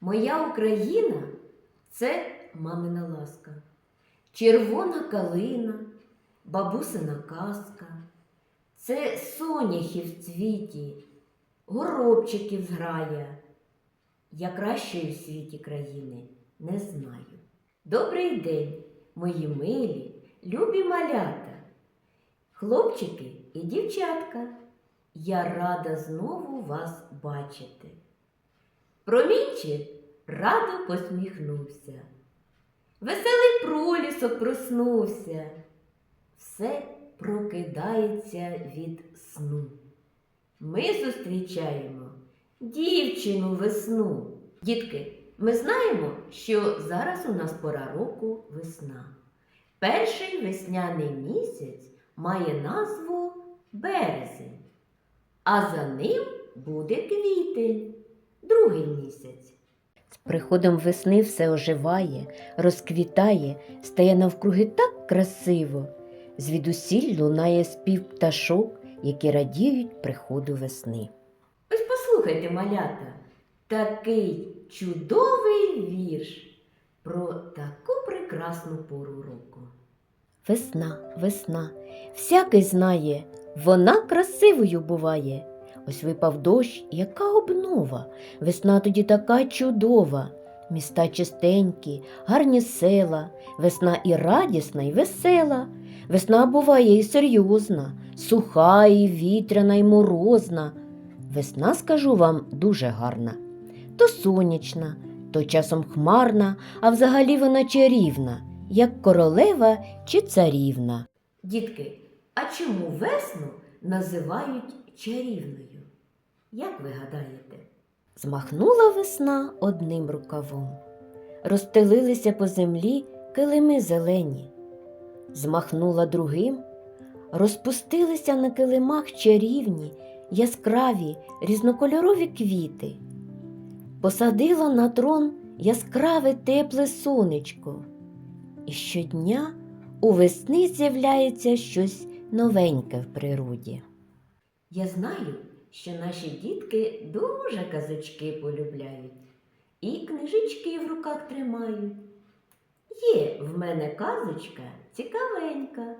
Моя Україна це мамина ласка, червона калина, бабусина казка, це соняхи в цвіті, горобчиків зграя. Я кращої в світі країни не знаю. Добрий день, мої милі, любі малята, хлопчики і дівчатка. Я рада знову вас бачити. Промінчик радо посміхнувся. Веселий пролісок проснувся. Все прокидається від сну. Ми зустрічаємо дівчину весну. Дітки, ми знаємо, що зараз у нас пора року весна. Перший весняний місяць має назву березень, а за ним буде квітень, другий місяць. З приходом весни все оживає, розквітає, стає навкруги так красиво. Звідусіль лунає спів пташок, які радіють приходу весни. Ось послухайте, малята, такий чудовий вірш про таку прекрасну пору року. Весна, весна, всякий знає, вона красивою буває. Ось випав дощ, яка обнова, весна тоді така чудова. Міста чистенькі, гарні села, весна і радісна, і весела. Весна буває і серйозна, суха, і вітряна, і морозна. Весна, скажу вам, дуже гарна. То сонячна, то часом хмарна, а взагалі вона чарівна, як королева чи царівна. Дітки, а чому весну називають чарівною? Як ви гадаєте? Змахнула весна одним рукавом. Розстелилися по землі килими зелені. Змахнула другим, розпустилися на килимах чарівні, яскраві, різнокольорові квіти. Посадила на трон яскраве тепле сонечко. І щодня у весни з'являється щось новеньке в природі. Я знаю, що наші дітки дуже казочки полюбляють і книжечки в руках тримають. Є в мене казочка цікавенька,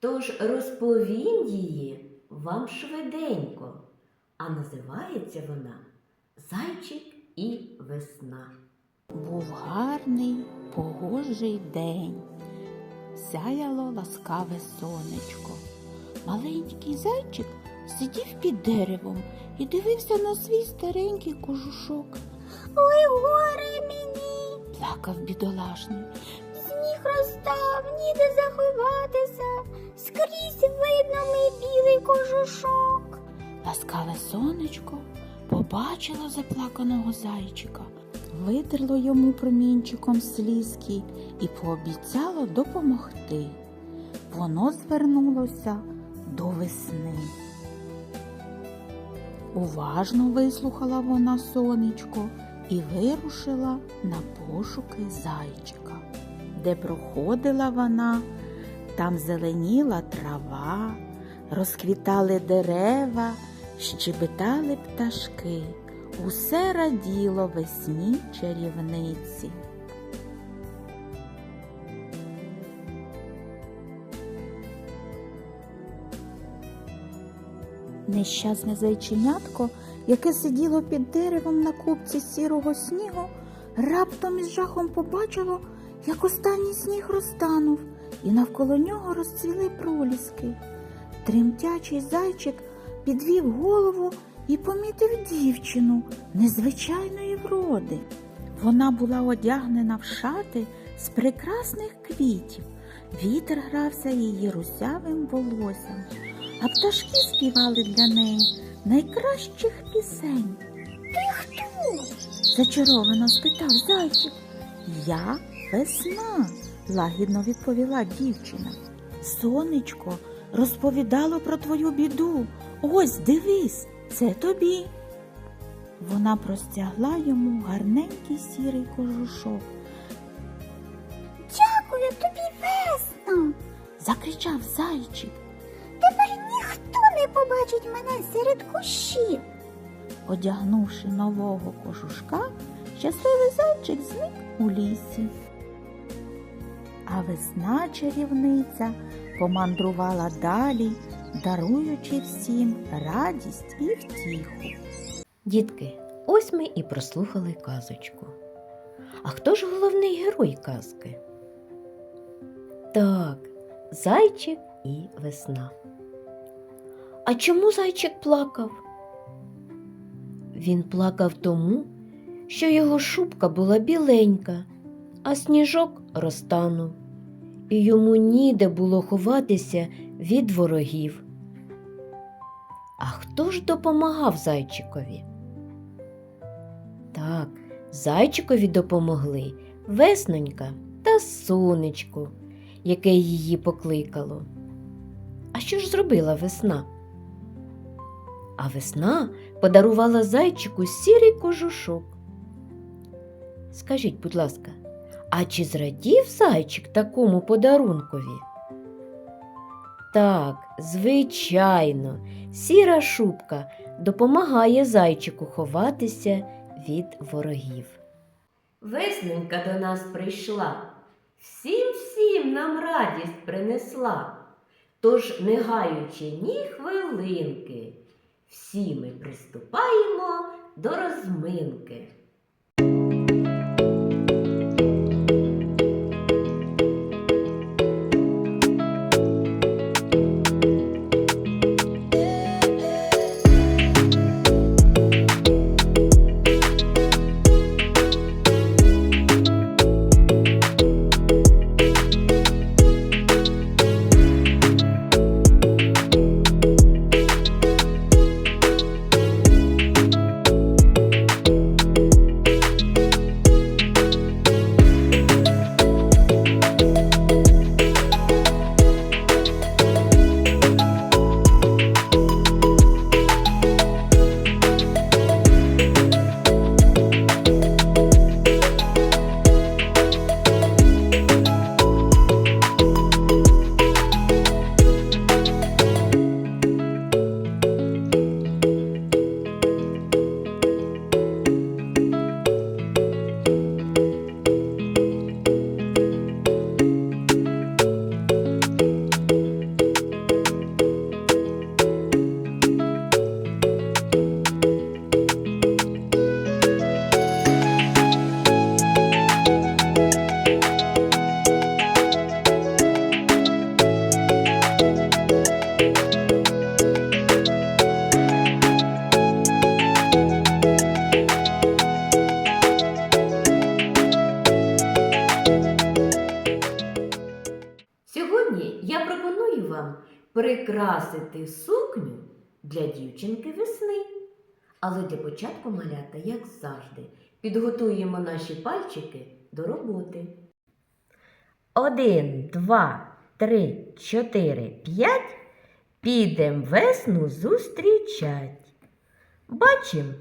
тож розповім її вам швиденько, а називається вона Зайчик і весна. Був гарний погожий день. Сяяло ласкаве сонечко. Маленький зайчик сидів під деревом і дивився на свій старенький кожушок. Ой, горе мені, Плакав бідолашний. сніг розстав, ніде заховатися, скрізь видно мій білий кожушок. Ласкаве сонечко побачило заплаканого зайчика, витерло йому промінчиком слізки і пообіцяло допомогти. Воно звернулося до весни. Уважно вислухала вона сонечко і вирушила на пошуки зайчика. Де проходила вона, там зеленіла трава, розквітали дерева, щебетали пташки. Усе раділо весні чарівниці. Нещасне зайченятко, яке сиділо під деревом на купці сірого снігу, раптом із жахом побачило, як останній сніг розтанув, і навколо нього розцвіли проліски. Тремтячий зайчик підвів голову і помітив дівчину незвичайної вроди. Вона була одягнена в шати з прекрасних квітів. Вітер грався її русявим волоссям, а пташки співали для неї найкращих пісень. Ти хто? Зачаровано спитав зайчик. Я весна, лагідно відповіла дівчина. Сонечко розповідало про твою біду. Ось дивись, це тобі. Вона простягла йому гарненький сірий кожушок. Дякую тобі, весно. Закричав зайчик. Побачить мене серед кущів. Одягнувши нового кожушка, щасливий зайчик зник у лісі. А весна чарівниця помандрувала далі, даруючи всім радість і втіху. Дітки, ось ми і прослухали казочку. А хто ж головний герой казки? Так, зайчик і весна. А чому зайчик плакав? Він плакав тому, що його шубка була біленька, а сніжок розтанув, і йому ніде було ховатися від ворогів. А хто ж допомагав зайчикові? Так, зайчикові допомогли веснонька та сонечко, яке її покликало. А що ж зробила весна? А весна подарувала зайчику сірий кожушок. Скажіть, будь ласка, а чи зрадів зайчик такому подарункові? Так, звичайно, сіра шубка допомагає зайчику ховатися від ворогів. Весненька до нас прийшла, всім всім нам радість принесла. Тож, не гаючи ні хвилинки, всі ми приступаємо до розминки. Але для початку малята, як завжди, підготуємо наші пальчики до роботи. Один, два, три, чотири, п'ять. Підем весну зустрічать. Бачим,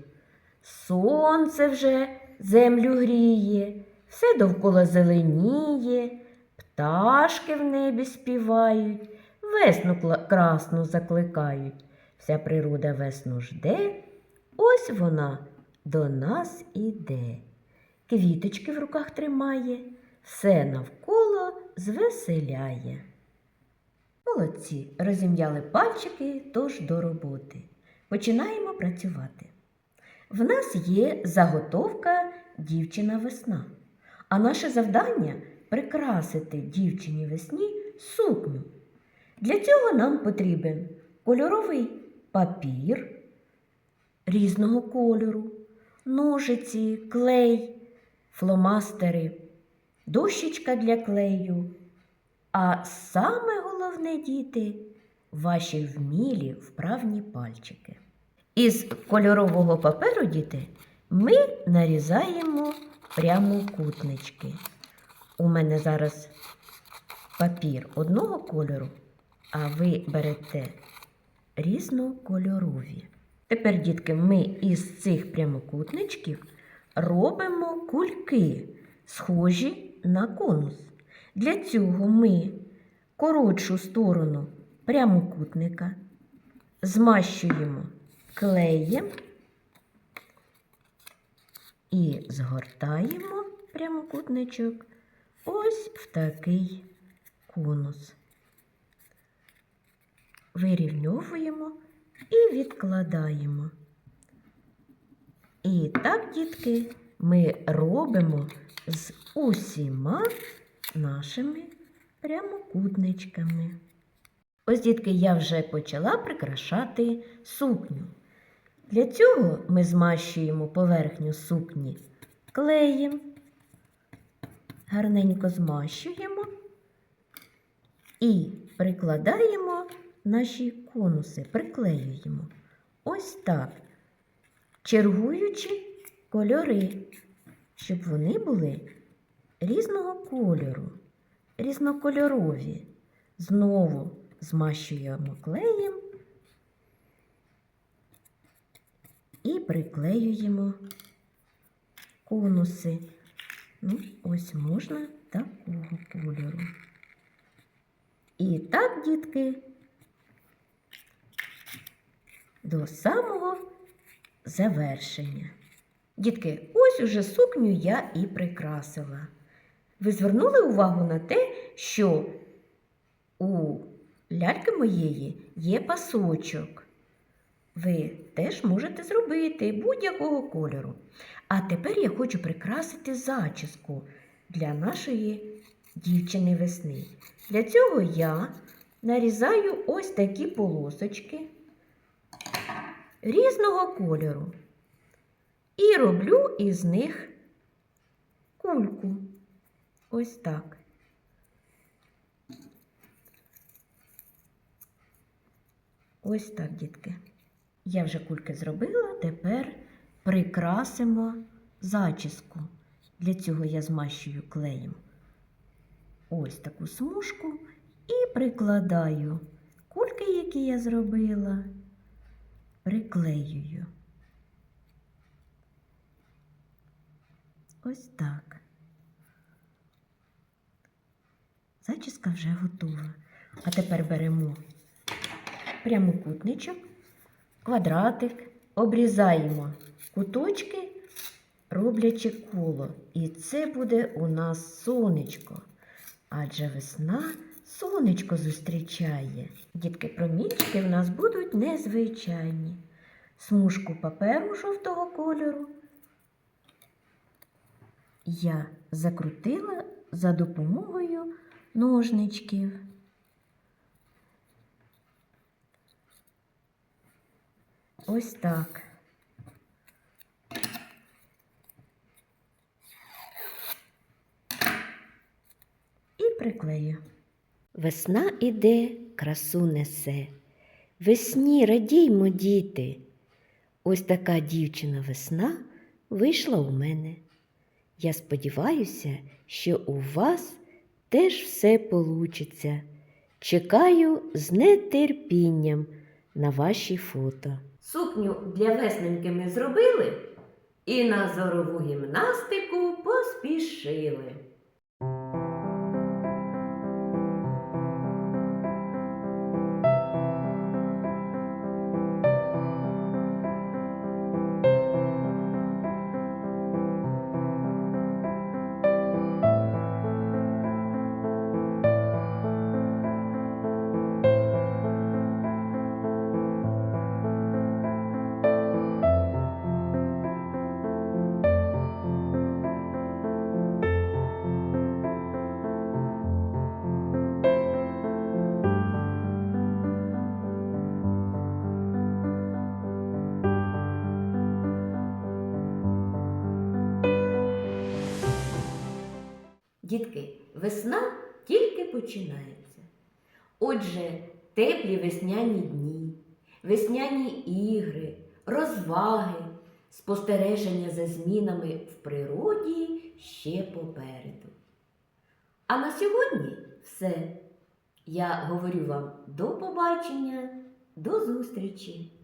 сонце вже землю гріє, все довкола зеленіє, пташки в небі співають, весну красну закликають. Вся природа весну жде, ось вона до нас іде. Квіточки в руках тримає, все навколо звеселяє. Молодці, розім'яли пальчики, тож до роботи. Починаємо працювати. В нас є заготовка дівчина весна, а наше завдання прикрасити дівчині весні сукню. Для цього нам потрібен кольоровий папір різного кольору, ножиці, клей, фломастери, дощечка для клею. А саме головне, діти, ваші вмілі вправні пальчики. Із кольорового паперу, діти, ми нарізаємо прямокутнички. У мене зараз папір одного кольору, а ви берете різнокольорові. Тепер, дітки, ми із цих прямокутничків робимо кульки, схожі на конус. Для цього ми коротшу сторону прямокутника змащуємо клеєм І згортаємо прямокутничок ось в такий конус. Вирівньовуємо і відкладаємо. І так, дітки, ми робимо з усіма нашими прямокутничками. Ось, дітки, я вже почала прикрашати сукню. Для цього ми змащуємо поверхню сукні клеєм, гарненько змащуємо і прикладаємо наші конуси, приклеюємо. Ось так, чергуючи кольори, щоб вони були різного кольору, різнокольорові. Знову змащуємо клеєм і приклеюємо конуси. Ну, ось можна такого кольору. І так, дітки, до самого завершення. Дітки, ось уже сукню я і прикрасила. Ви звернули увагу на те, що у ляльки моєї є пасочок. Ви теж можете зробити будь-якого кольору. А тепер я хочу прикрасити зачіску для нашої дівчини весни. Для цього я нарізаю ось такі полосочки різного кольору і роблю із них кульку. Ось так. Ось так, дітки. Я вже кульки зробила, тепер прикрасимо зачіску. Для цього я змащую клеєм ось таку смужку і прикладаю кульки, які я зробила, приклеюю. Ось так. Зачіска вже готова. А тепер беремо прямокутничок, квадратик, обрізаємо куточки, роблячи коло. І це буде у нас сонечко. Адже весна сонечко зустрічає. Дітки, промінчики в нас будуть незвичайні. Смужку паперу жовтого кольору я закрутила за допомогою ножничків. Ось так. І приклею. Весна іде, красу несе. Весні радіймо, діти. Ось така дівчина весна вийшла у мене. Я сподіваюся, що у вас теж все получиться. Чекаю з нетерпінням на ваші фото. Сукню для весненьки ми зробили і на зорову гімнастику поспішили. Дітки, весна тільки починається. Отже, теплі весняні дні, весняні ігри, розваги, спостереження за змінами в природі ще попереду. А на сьогодні все. Я говорю вам до побачення, до зустрічі!